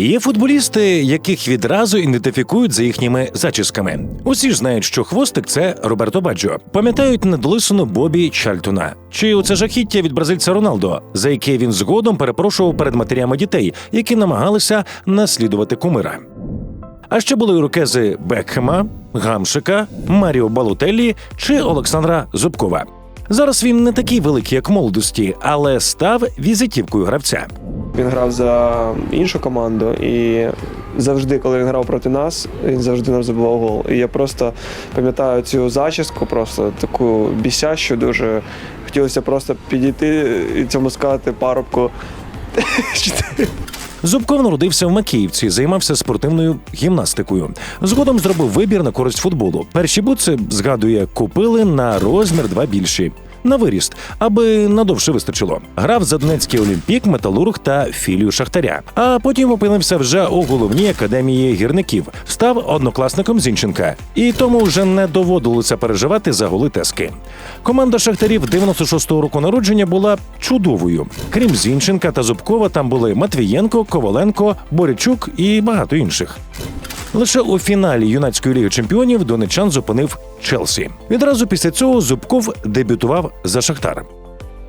Є футболісти, яких відразу ідентифікують за їхніми зачісками. Усі ж знають, що хвостик це Роберто Баджо. Пам'ятають недолисану Бобі Чальтона. Чи оце жахіття від бразильця Роналдо, за яке він згодом перепрошував перед матерями дітей, які намагалися наслідувати кумира. А ще були рукези Бекхема, Гамшика, Маріо Балутеллі чи Олександра Зубкова. Зараз він не такий великий, як молодості, але став візитівкою гравця. Він грав за іншу команду, і завжди, коли він грав проти нас, він завжди нам забивав гол. І я просто пам'ятаю цю зачіску, просто таку бісящу, дуже хотілося просто підійти і цьому сказати парубку. Зубков народився в Макіївці, займався спортивною гімнастикою. Згодом зробив вибір на користь футболу. Перші бутси, згадує, купили на розмір два більші. На виріст, аби надовше вистачило. Грав за Донецький Олімпік, Металург та філію Шахтаря. А потім опинився вже у головній академії гірників, став однокласником Зінченка, і тому вже не доводилося переживати за голи тески. Команда Шахтарів 96-го року народження була чудовою. Крім Зінченка та Зубкова, там були Матвієнко, Коваленко, Борячук і багато інших. Лише у фіналі юнацької ліги чемпіонів донечан зупинив Челсі. Відразу після цього Зубков дебютував за Шахтар.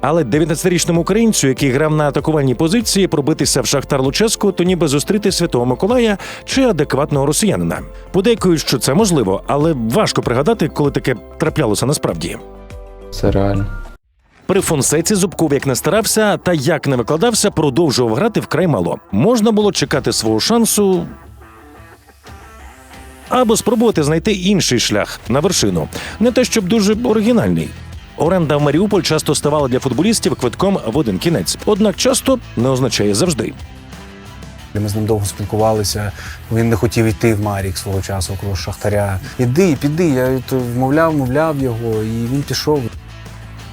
Але 19-річному українцю, який грав на атакувальній позиції, пробитися в Шахтар Луческу, то ніби зустріти Святого Миколая чи адекватного росіянина. Подейкують, що це можливо, але важко пригадати, коли таке траплялося насправді. Це реально. При Фонсеці Зубков як не старався та як не викладався, продовжував грати вкрай мало. Можна було чекати свого шансу. Або спробувати знайти інший шлях на вершину, не те, щоб дуже оригінальний. Оренда в Маріуполь часто ставала для футболістів квитком в один кінець, однак часто не означає завжди. Ми з ним довго спілкувалися. Він не хотів йти в Марік свого часу около Шахтаря. Іди, піди. Я вмовляв, мовляв його, і він пішов.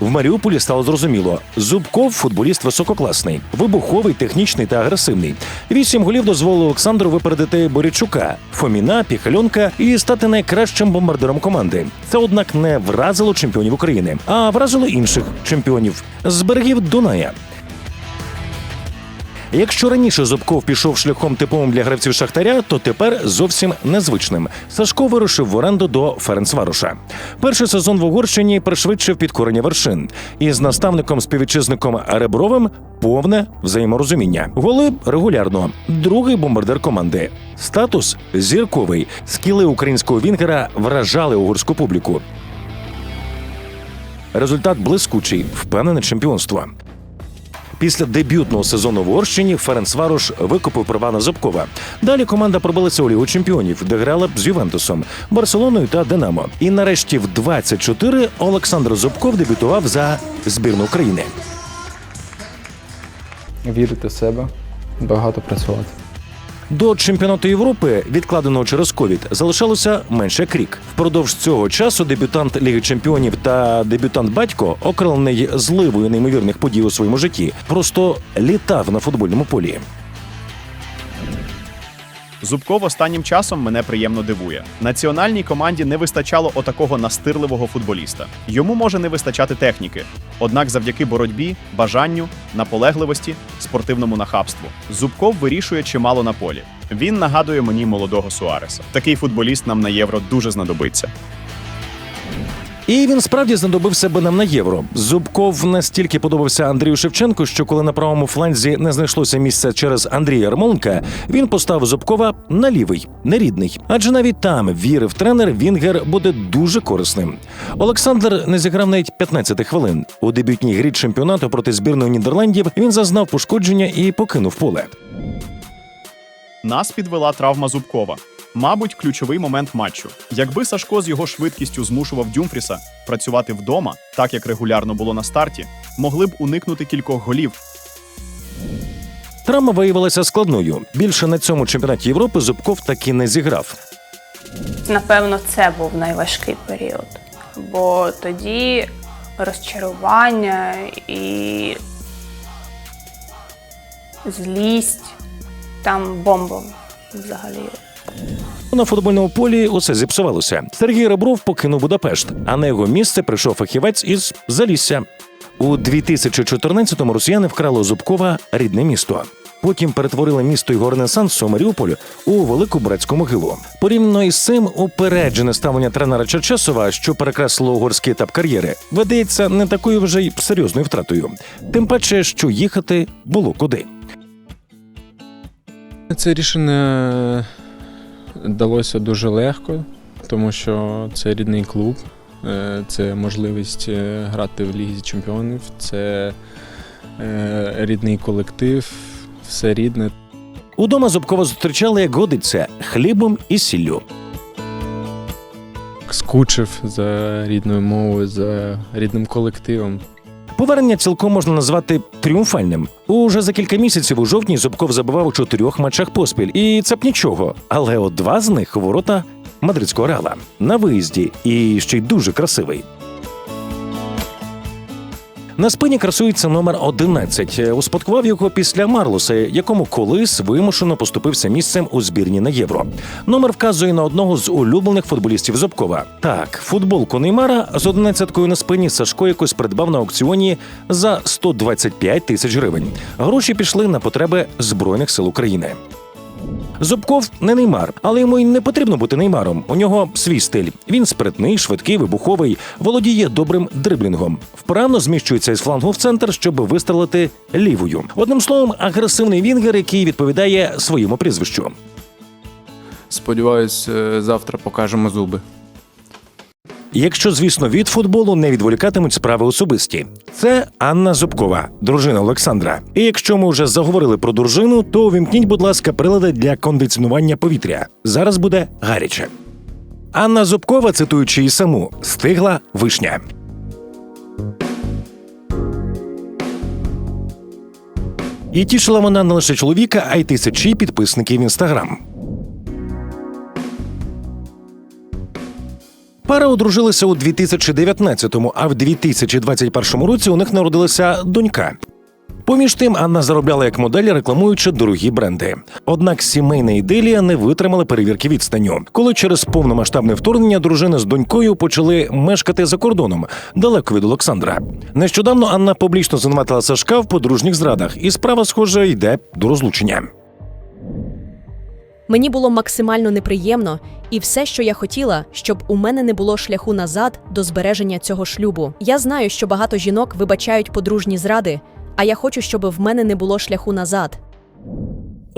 В Маріуполі стало зрозуміло: Зубков футболіст висококласний, вибуховий, технічний та агресивний. Вісім голів дозволило Олександру випередити Борічука, Фоміна, Піхальонка і стати найкращим бомбардиром команди. Це, однак, не вразило чемпіонів України, а вразило інших чемпіонів з берегів Дуная. Якщо раніше Зубков пішов шляхом типовим для гравців Шахтаря, то тепер зовсім незвичним. Сашко вирушив в оренду до Ференцваруша. Перший сезон в Угорщині пришвидшив підкорення вершин. І з наставником співвітчизником Ребровим повне взаєморозуміння. Голи регулярно. Другий бомбардир команди. Статус зірковий. Скіли українського вінгера вражали угорську публіку. Результат блискучий, впевнене чемпіонство. Після дебютного сезону в Орщині Ференцварош викупив права на Зубкова. Далі команда пробилася у Лігу чемпіонів, де грала з Ювентусом, Барселоною та Динамо. І нарешті в 24 Олександр Зубков дебютував за збірну України. Вірити в себе, багато працювати. До чемпіонату Європи, відкладеного через ковід, залишалося менше як рік. Впродовж цього часу дебютант Ліги Чемпіонів та дебютант батько, окрелений зливою неймовірних подій у своєму житті, просто літав на футбольному полі. Зубков останнім часом мене приємно дивує. Національній команді не вистачало отакого настирливого футболіста. Йому може не вистачати техніки. Однак, завдяки боротьбі, бажанню, наполегливості, спортивному нахабству, Зубков вирішує чимало на полі. Він нагадує мені молодого Суареса. Такий футболіст нам на євро дуже знадобиться. І він справді знадобився би нам на євро. Зубков настільки подобався Андрію Шевченку, що коли на правому фланзі не знайшлося місця через Андрія Ярмоленка, він поставив Зубкова на лівий, нерідний. Адже навіть там вірив тренер, Вінгер буде дуже корисним. Олександр не зіграв навіть 15 хвилин. У дебютній грі чемпіонату проти збірної Нідерландів він зазнав пошкодження і покинув поле. Нас підвела травма Зубкова. Мабуть, ключовий момент матчу. Якби Сашко з його швидкістю змушував Дюмфріса працювати вдома, так як регулярно було на старті, могли б уникнути кількох голів. Травма виявилася складною. Більше на цьому чемпіонаті Європи Зубков таки не зіграв. Напевно, це був найважкий період, бо тоді розчарування і злість там бомба взагалі. На футбольному полі усе зіпсувалося. Сергій Ребров покинув Будапешт, а на його місце прийшов фахівець із Залісся. У 2014-му росіяни вкрали Зубкова рідне місто. Потім перетворили місто його ренесансу Маріуполь у велику братську могилу. Порівняно із цим упереджене ставлення тренера Черчесова, що перекреслило угорський етап кар'єри, видається не такою вже й серйозною втратою. Тим паче, що їхати було куди. Це рішення далося дуже легко, тому що це рідний клуб, е, це можливість е, грати в Лізі Чемпіонів, це е, рідний колектив, все рідне. Удома Зубкова зустрічали, як годиться, хлібом і сіллю. Скучив за рідною мовою, за рідним колективом. Повернення цілком можна назвати тріумфальним. Уже за кілька місяців у жовтні Зубков забивав у чотирьох матчах поспіль, і це б нічого. Але от два з них ворота мадридського реала на виїзді і ще й дуже красивий. На спині красується номер 11. Успадкував його після Марлоса, якому колись вимушено поступився місцем у збірні на євро. Номер вказує на одного з улюблених футболістів Зубкова. Так, футболку Неймара з 11-кою на спині Сашко якось придбав на аукціоні за 125 тисяч гривень. Гроші пішли на потреби Збройних сил України. Зубков не неймар, але йому й не потрібно бути неймаром. У нього свій стиль. Він спритний, швидкий, вибуховий, володіє добрим дриблінгом. Вправно зміщується із флангу в центр, щоб вистрелити лівою. Одним словом, агресивний вінгер, який відповідає своєму прізвищу. Сподіваюсь, е, завтра покажемо зуби. Якщо, звісно, від футболу не відволікатимуть справи особисті. Це Анна Зубкова, дружина Олександра. І якщо ми вже заговорили про дружину, то увімкніть, будь ласка, прилади для кондиціонування повітря. Зараз буде гаряче. Анна Зубкова, цитуючи її саму, стигла вишня. І тішила вона не лише чоловіка, а й тисячі підписників інстаграм. Пара одружилися у 2019-му, а в 2021 році у них народилася донька. Поміж тим, Анна заробляла як модель, рекламуючи дорогі бренди. Однак сімейна ідилія не витримала перевірки відстаню, коли через повномасштабне вторгнення дружини з донькою почали мешкати за кордоном далеко від Олександра. Нещодавно Анна публічно звинуватила Сашка в подружніх зрадах, і справа, схоже, йде до розлучення. Мені було максимально неприємно, і все, що я хотіла, щоб у мене не було шляху назад до збереження цього шлюбу. Я знаю, що багато жінок вибачають подружні зради, а я хочу, щоб в мене не було шляху назад.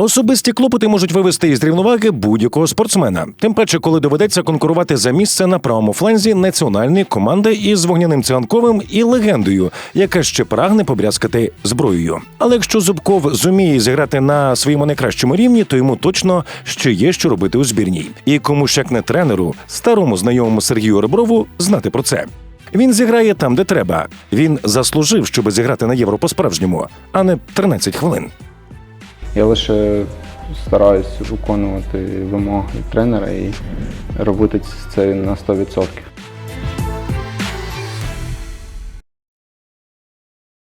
Особисті клопоти можуть вивести із рівноваги будь-якого спортсмена, тим паче, коли доведеться конкурувати за місце на правому фланзі національної команди із вогняним циганковим і легендою, яка ще прагне побрязкати зброєю. Але якщо Зубков зуміє зіграти на своєму найкращому рівні, то йому точно ще є що робити у збірній. І кому ж як не тренеру, старому знайомому Сергію Реброву, знати про це. Він зіграє там, де треба. Він заслужив, щоб зіграти на євро по-справжньому, а не 13 хвилин. Я лише стараюсь виконувати вимоги тренера і робити це на 100%.